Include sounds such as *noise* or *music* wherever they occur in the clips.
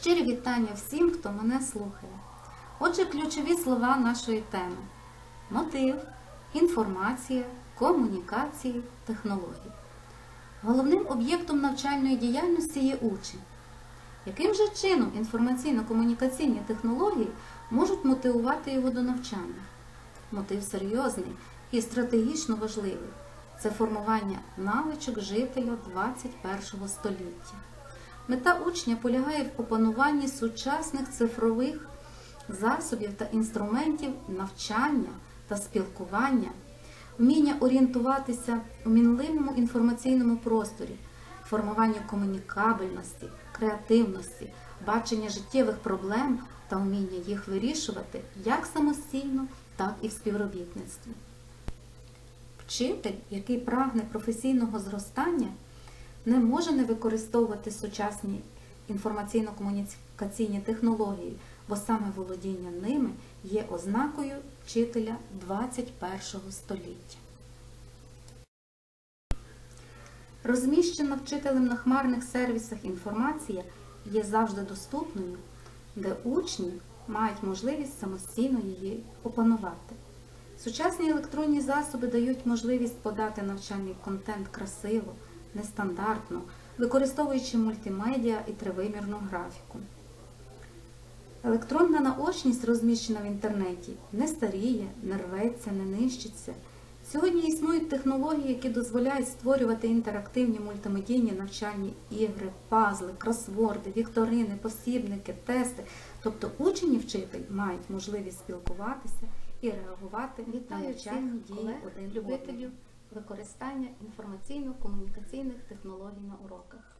Щирі вітання всім, хто мене слухає. Отже, ключові слова нашої теми: мотив, інформація, комунікації, технології. Головним об'єктом навчальної діяльності є учень. Яким же чином інформаційно-комунікаційні технології можуть мотивувати його до навчання? Мотив серйозний і стратегічно важливий це формування навичок жителя 21 століття. Мета учня полягає в опануванні сучасних цифрових засобів та інструментів навчання та спілкування, вміння орієнтуватися у мінливому інформаційному просторі, формування комунікабельності, креативності, бачення життєвих проблем та вміння їх вирішувати як самостійно, так і в співробітництві. Вчитель, який прагне професійного зростання, не може не використовувати сучасні інформаційно-комунікаційні технології, бо саме володіння ними є ознакою вчителя 21 століття. Розміщена вчителем на хмарних сервісах інформація є завжди доступною, де учні мають можливість самостійно її опанувати. Сучасні електронні засоби дають можливість подати навчальний контент красиво, нестандартно, використовуючи мультимедіа і тривимірну графіку. Електронна наочність, розміщена в інтернеті, не старіє, не рветься, не нищиться. Сьогодні існують технології, які дозволяють створювати інтерактивні мультимедійні навчальні ігри, пазли, кросворди, вікторини, посібники, тести. Тобто учень і вчитель мають можливість спілкуватися і реагувати на навчальні дії один любителів. Використання інформаційно-комунікаційних технологій на уроках.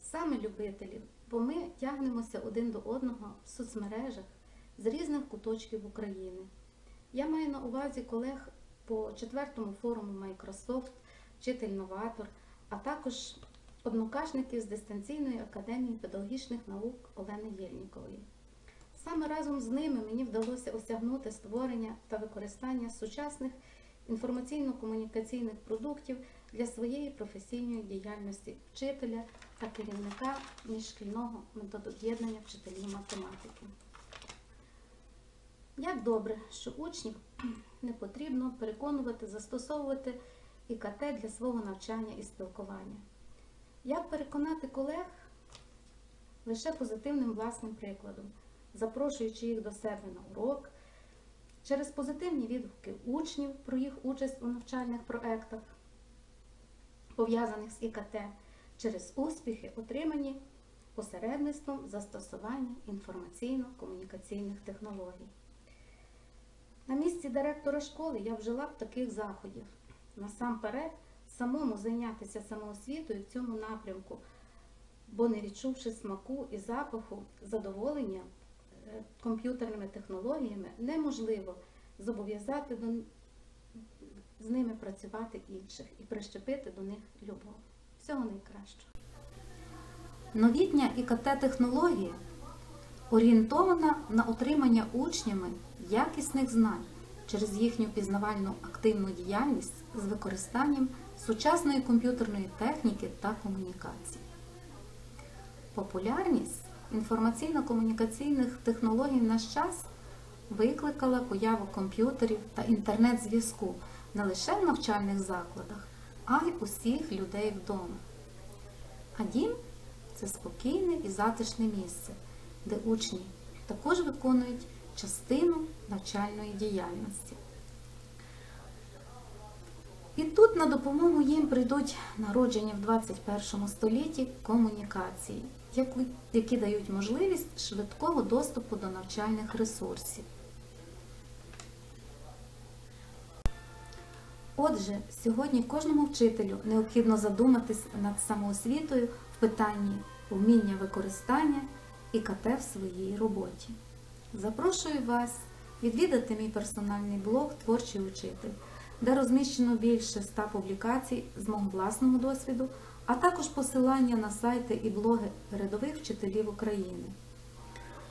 Саме любителів, бо ми тягнемося один до одного в соцмережах з різних куточків України. Я маю на увазі колег по четвертому форуму Microsoft, вчитель-новатор, а також однокашників з дистанційної академії педагогічних наук Олени Єльнікової. Саме разом з ними мені вдалося осягнути створення та використання сучасних інформаційно-комунікаційних продуктів для своєї професійної діяльності вчителя та керівника міжшкільного методоб'єднання вчителів математики. Як добре, що учнів *clears throat* не потрібно переконувати застосовувати ІКТ для свого навчання і спілкування. Як переконати колег лише позитивним власним прикладом, запрошуючи їх до себе на урок, через позитивні відгуки учнів про їх участь у навчальних проектах, пов'язаних з ІКТ, через успіхи, отримані посередництвом застосування інформаційно-комунікаційних технологій. На місці директора школи я вжила б таких заходів. Насамперед, самому зайнятися самоосвітою в цьому напрямку, бо не відчувши смаку і запаху задоволення комп'ютерними технологіями, неможливо зобов'язати до, з ними працювати інших і прищепити до них любов. Всього найкращого. Новітня ІКТ-технологія орієнтована на отримання учнями якісних знань через їхню пізнавальну активну діяльність з використанням сучасної комп'ютерної техніки та комунікацій. Популярність інформаційно-комунікаційних технологій в наш час викликала появу комп'ютерів та інтернет-зв'язку не лише в навчальних закладах, а й усіх людей вдома. А дім це спокійне і затишне місце, де учні також виконують частину навчальної діяльності. І тут на допомогу їм прийдуть народжені в 21 столітті комунікації, які- дають можливість швидкого доступу до навчальних ресурсів. Отже, сьогодні кожному вчителю необхідно задуматись над самоосвітою в питанні вміння використання ІКТ в своїй роботі. Запрошую вас відвідати мій персональний блог Творчий учитель, де розміщено більше ста публікацій з мого власного досвіду, а також посилання на сайти і блоги передових вчителів України,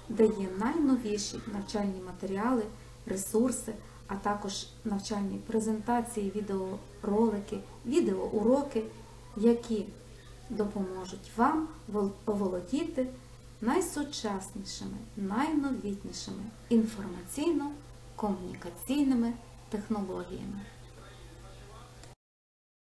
де є найновіші навчальні матеріали, ресурси, а також навчальні презентації, відеоролики, відеоуроки, які допоможуть вам вол- оволодіти найсучаснішими, найновітнішими інформаційно-комунікаційними технологіями.